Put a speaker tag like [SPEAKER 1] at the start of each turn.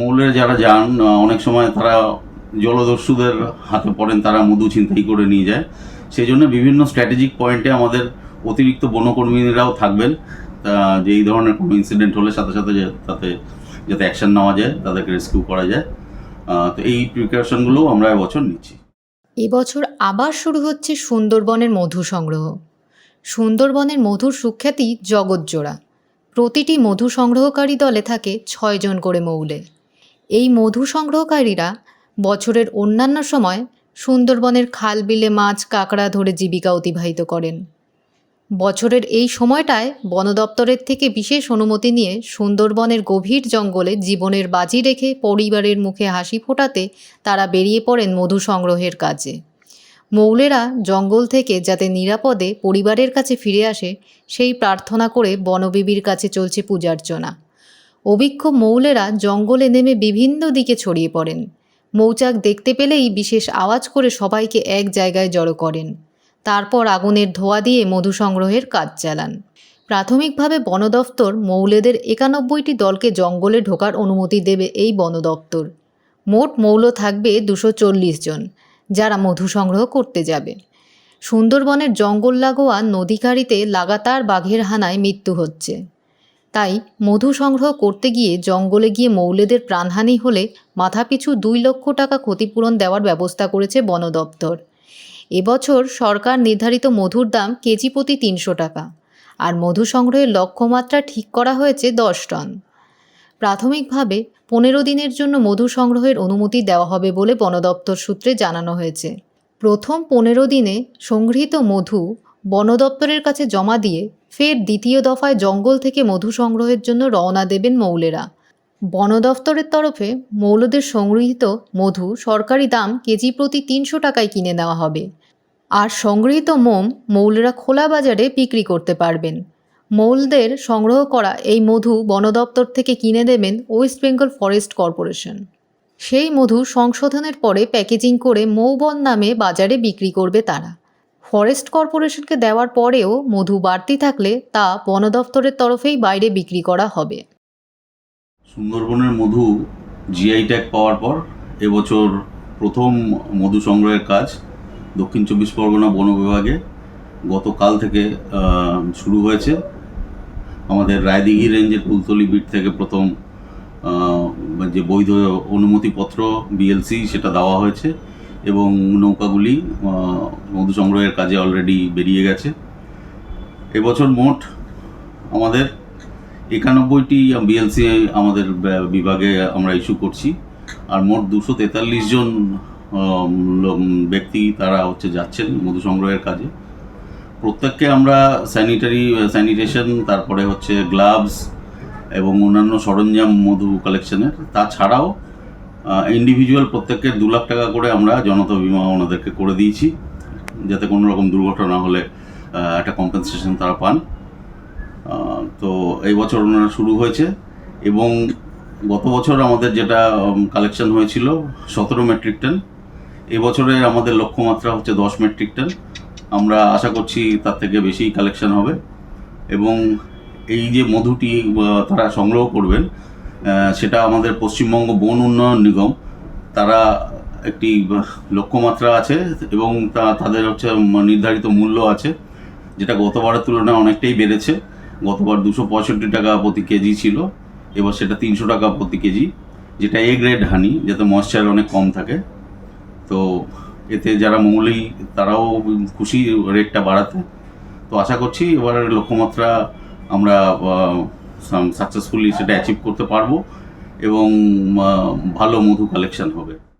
[SPEAKER 1] মৌলে যারা যান অনেক সময় তারা জলদস্যুদের হাতে পড়েন, তারা মধু ছিনতাই করে নিয়ে যায়। সেই জন্য বিভিন্ন স্ট্র্যাটেজিক পয়েন্টে আমাদের অতিরিক্ত বনকর্মীরাও থাকবেন। যে এই ধরনের কোনো ইনসিডেন্ট হলে সাথে সাথে তাতে যাতে অ্যাকশন নেওয়া যায়, তাদেরকে রেস্কিউ করা যায়। তো এই প্রিকশনগুলো আমরা এবছর নিচ্ছি।
[SPEAKER 2] এবছর আবার শুরু হচ্ছে সুন্দরবনের মধু সংগ্রহ। সুন্দরবনের মধুর সুখ্যাতি জগৎজোড়া। প্রতিটি মধু সংগ্রহকারী দলে থাকে ছয়জন করে মৌলে। এই মধু সংগ্রহকারীরা বছরের অন্যান্য সময় সুন্দরবনের খাল, বিলে, মাছ, কাঁকড়া ধরে জীবিকা অতিবাহিত করেন। বছরের এই সময়টায় বন দপ্তরের থেকে বিশেষ অনুমতি নিয়ে সুন্দরবনের গভীর জঙ্গলে জীবনের বাজি রেখে পরিবারের মুখে হাসি ফোটাতে তারা বেরিয়ে পড়েন মধু সংগ্রহের কাজে। মৌলেরা জঙ্গল থেকে যাতে নিরাপদে পরিবারের কাছে ফিরে আসে, সেই প্রার্থনা করে বনবিবির কাছে চলছে পূজার্চনা। অভিজ্ঞ মৌলেরা জঙ্গলে নেমে বিভিন্ন দিকে ছড়িয়ে পড়েন। মৌচাক দেখতে পেলেই বিশেষ আওয়াজ করে সবাইকে এক জায়গায় জড়ো করেন। তারপর আগুনের ধোঁয়া দিয়ে মধু সংগ্রহের কাজ চালান। প্রাথমিকভাবে বন দফতর মৌলেদের একানব্বইটি দলকে জঙ্গলে ঢোকার অনুমতি দেবে এই বন দপ্তর। মোট মৌল থাকবে দুশো জন। যারা মধু সংগ্রহ করতে যাবে। সুন্দরবনের জঙ্গল লাগোয়া নদীকারিতে লাগাতার বাঘের হানায় মৃত্যু হচ্ছে। তাই মধু সংগ্রহ করতে গিয়ে জঙ্গলে গিয়ে মৌলেদের প্রাণহানি হলে মাথাপিছু দুই লক্ষ টাকা ক্ষতিপূরণ দেওয়ার ব্যবস্থা করেছে বন দপ্তর। এবছর সরকার নির্ধারিত মধুর দাম কেজি প্রতি তিনশো টাকা, আর মধু সংগ্রহের লক্ষ্যমাত্রা ঠিক করা হয়েছে দশ টন। প্রাথমিকভাবে পনেরো দিনের জন্য মধু সংগ্রহের অনুমতি দেওয়া হবে বলে বন দপ্তর সূত্রে জানানো হয়েছে। প্রথম পনেরো দিনে সংগৃহীত মধু বন দপ্তরের কাছে জমা দিয়ে ফের দ্বিতীয় দফায় জঙ্গল থেকে মধু সংগ্রহের জন্য রওনা দেবেন মৌলেরা। বন দফতরের তরফে মৌলদের সংগৃহীত মধু সরকারি দাম কেজি প্রতি তিনশো টাকায় কিনে নেওয়া হবে। আর সংগৃহীত মোম মৌলরা খোলা বাজারে বিক্রি করতে পারবেন। মৌলদের সংগ্রহ করা এই মধু বন দপ্তর থেকে কিনে দেবেন ওয়েস্ট বেঙ্গল ফরেস্ট কর্পোরেশন। সেই মধু সংশোধনের পরে প্যাকেজিং করে মৌবন নামে বাজারে বিক্রি করবে তারা। ফরেস্ট কর্পোরেশনকে দেওয়ার পরেও মধু বাড়তি থাকলে তা বন দপ্তরের তরফেই বাইরে বিক্রি করা হবে।
[SPEAKER 1] সুন্দরবনের মধু জিআই ট্যাগ পাওয়ার পর এবছর প্রথম মধু সংগ্রহের কাজ দক্ষিণ চব্বিশ পরগনা বন বিভাগে গতকাল থেকে শুরু হয়েছে। আমাদের রায়দিঘি রেঞ্জের কুলতলি বিট থেকে প্রথম যে বৈধ অনুমতিপত্র বিএলসি সেটা দেওয়া হয়েছে এবং নৌকাগুলি মধু সংগ্রহের কাজে অলরেডি বেরিয়ে গেছে। এবছর মোট আমাদের একানব্বইটি বিএলসি আমাদের বিভাগে আমরা ইস্যু করছি। আর মোট দুশো তেতাল্লিশ জন ব্যক্তি তারা হচ্ছে যাচ্ছেন মধু সংগ্রহের কাজে। প্রত্যেককে আমরা স্যানিটারি স্যানিটেশন তারপরে হচ্ছে গ্লাভস এবং অন্যান্য সরঞ্জাম, মধু কালেকশনের তাছাড়াও ইন্ডিভিজুয়াল প্রত্যেককে দু লাখ টাকা করে আমরা জনতা বিমা ওনাদেরকে করে দিয়েছি, যাতে কোনো রকম দুর্ঘটনা হলে একটা কম্পেনসেশন তারা পান। তো এই বছর ওনারা শুরু হয়েছে এবং গত বছর আমাদের যেটা কালেকশন হয়েছিল, সতেরো মেট্রিক টন এবছরের আমাদের লক্ষ্যমাত্রা হচ্ছে দশ মেট্রিক টন আমরা আশা করছি তার থেকে বেশি কালেকশন হবে। এবং এই যে মধুটি তারা সংগ্রহ করবেন সেটা আমাদের পশ্চিমবঙ্গ বন উন্নয়ন নিগম, তারা একটি লক্ষ্যমাত্রা আছে এবং তা- তাদের হচ্ছে নির্ধারিত মূল্য আছে, যেটা গতবারের তুলনায় অনেকটাই বেড়েছে। গতবার দুশো পঁয়ষট্টি টাকা প্রতি কেজি ছিল, এবার সেটা তিনশো টাকা প্রতি কেজি, যেটা এ গ্রেড হানি যাতে ময়েশ্চার অনেক কম থাকে। তো এতে যারা মৌলি তারাও খুশি রেটটা বাড়াতে। তো আশা করছি এবার লক্ষ্যমাত্রা আমরা সাকসেসফুলি সেটা অ্যাচিভ করতে পারব এবং ভালো মধু কালেকশন হবে।